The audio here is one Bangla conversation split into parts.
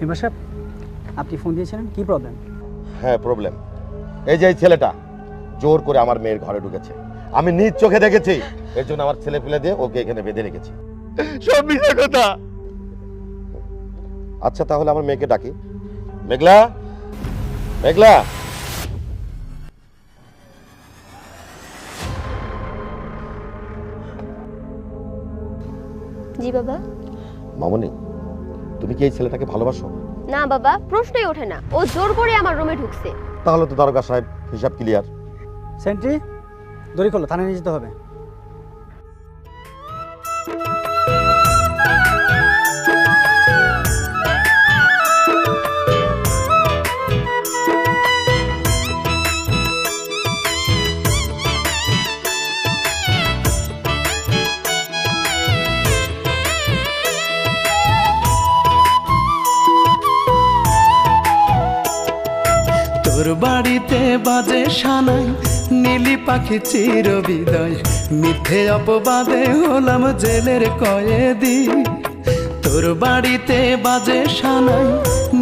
মেম্বার সাহেব আপনি ফোন দিয়েছিলেন? কি প্রবলেম হ্যাঁ প্রবলেম এই যে এই ছেলেটা জোর করে আমার মেয়ের ঘরে ঢুকেছে। আমি নিজ চোখে দেখেছি। এর জন্য আমার ছেলে ফেলে দিয়ে ওকে এখানে বেঁধে রেখেছি। সব মিথ্যা কথা। আচ্ছা তাহলে আমার মেয়েকে ডাকি। মেঘলা? মেঘলা? জি বাবা। মামনি তুমি কি এই ছেলেটাকে ভালোবাসো? না বাবা প্রশ্নই ওঠে না। ও জোর করে আমার রুমে ঢুকছে। তাহলে তো দারোগা সাহেব হিসাব ক্লিয়ার সেন্ট্রি দড়ি খোলো থানায় নিয়ে যেতে হবে। বাড়িতে বাজে সানাই, নীলি পাখি চির বিদায় মিথ্যে অপবাদে হলাম জেলের কয়েদি। তোর বাড়িতে বাজে সানাই,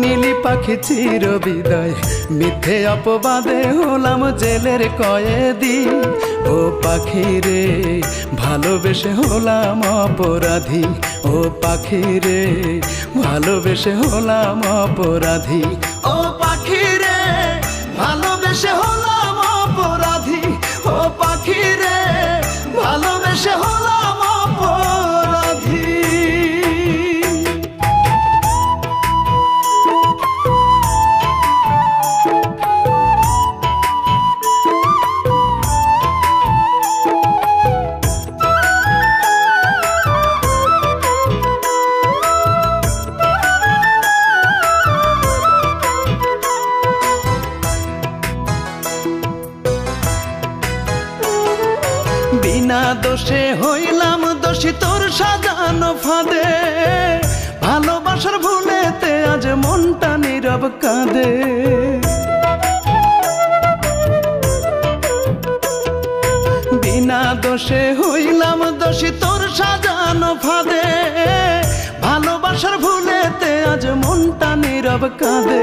নীলি পাখি চির বিদায় মিথ্যে অপবাদে হলাম জেলের কয়েদি। ও পাখি রে, ভালোবেসে হলাম অপরাধী। ও পাখি রে, ভালোবেসে হলাম অপরাধী। ও বিনা দোষে হইলাম দোষী তোর সাজানো ফাঁদে। ভালোবাসার ভুলেতে আজ মনটা নীরব কাঁদে। বিনা দোষে হইলাম দোষী তোর সাজানো ফাঁদে। ভালোবাসার ভুলেতে আজ মনটা নীরব কাঁদে।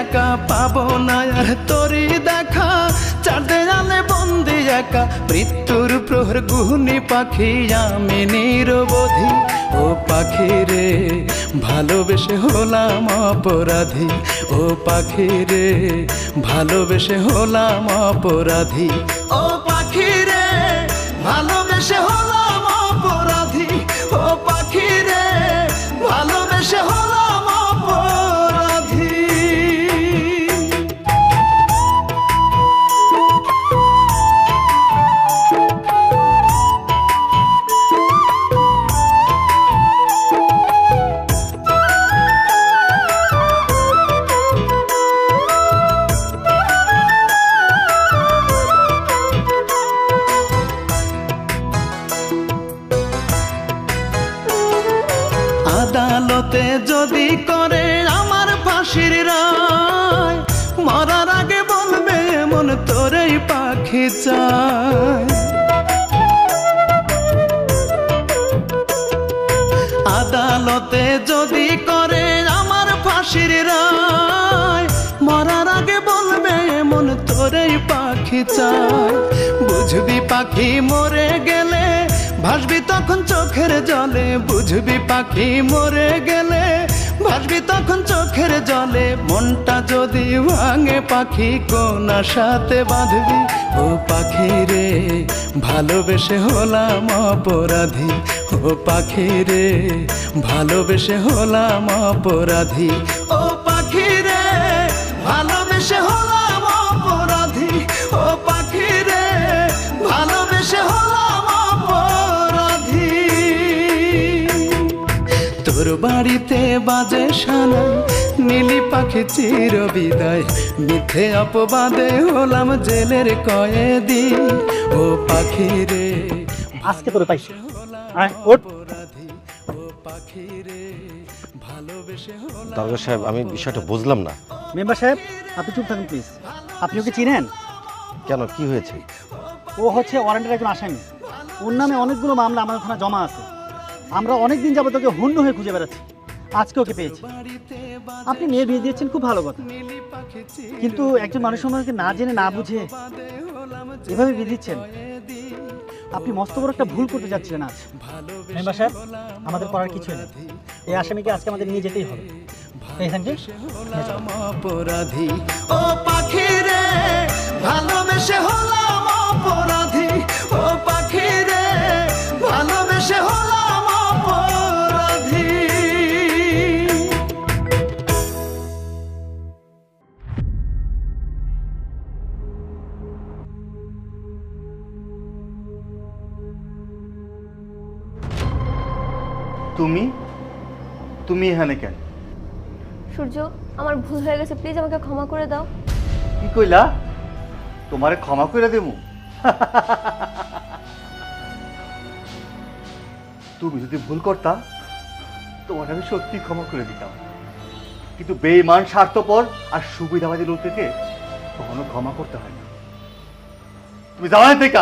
একা পাবো না আর তোরই দেখা। চার দেয়ালে বন্দি একা, মৃত্যুর প্রহর গুহনি পাখি আমি নিরবধি। ও পাখি রে, ভালোবেসে হলাম অপরাধী। ও পাখি রে, ভালোবেসে হলাম অপরাধী। ও আদালতে যদি করে আমার ফাঁসির রায়, মরার আগে বলবে এমন তোরেই পাখি চায়। আদালতে যদি করে আমার ফাঁসির রায়, মরার আগে বলবে এমন তোরেই পাখি চায়। বুঝবি পাখি মরে গেলে, ভাসবি তখন চোখের জলে বুঝবি পাখি মরে গেলে। ভাসবি তখন চোখের জলে, মনটা যদি ভাঙে পাখি, কোন সাথে বাঁধবি? ও পাখি রে, ভালোবেসে হলাম অপরাধী। ও পাখি রে, ভালোবেসে হলাম অপরাধী। ও পাখি রে ভালোবেসে তোর বাড়িতে বাজে সানাই নীলি পাখি চির বিদায় মিথ্যে অপবাদে হলাম জেলের কয়েদি। ও পাখি রে আজকে তোরে পাইছি। আয় ওঠ। ও পাখি রে ভালোবেসে সাহেব আমি বিষয়টা বুঝলাম না। মেম্বার সাহেব আপনি চুপ থাকুন প্লিজ আপনি ওকে চিনেন? কেন কি হয়েছে? ও হচ্ছে ওয়ারেন্টের একজন আসামি। ওর নামে অনেকগুলো মামলা আমাদের থানা জমা আছে। আমরা অনেক দিন যাবত ওকে হন্য হয়ে খুঁজে বেড়াচ্ছি। আজকে ওকে পেয়েছি। আপনি মেয়ে বিয়ে দিয়েছেন, খুব ভালো কথা। কিন্তু একজন মানুষ আমাকে না জেনে, না বুঝে এভাবে বিয়ে দিচ্ছেন, আপনি মস্ত বড় একটা ভুল করতে যাচ্ছিলেন আজ। মেম্বার সাহেব, আমাদের করার কিছু নেই। এই আসামিকে আজকে আমাদের নিয়ে যেতেই হবে। অপরাধী, ও পাখি রে ভালোবেসে হলাম অপরাধী। তুমি? তুমি এখানে কেন? সূর্য আমার ভুল হয়ে গেছে। প্লিজ আমাকে ক্ষমা করে দাও। কি কইলা? তোমারে ক্ষমা করে দেবো? তুমি যদি ভুল করতা তোমার আমি সত্যি ক্ষমা করে দিতাম। কিন্তু বেইমান স্বার্থপর আর সুবিধাবাদী লোকদেরকে কখনো ক্ষমা করতে হয় না। তুমি যাও না থেকে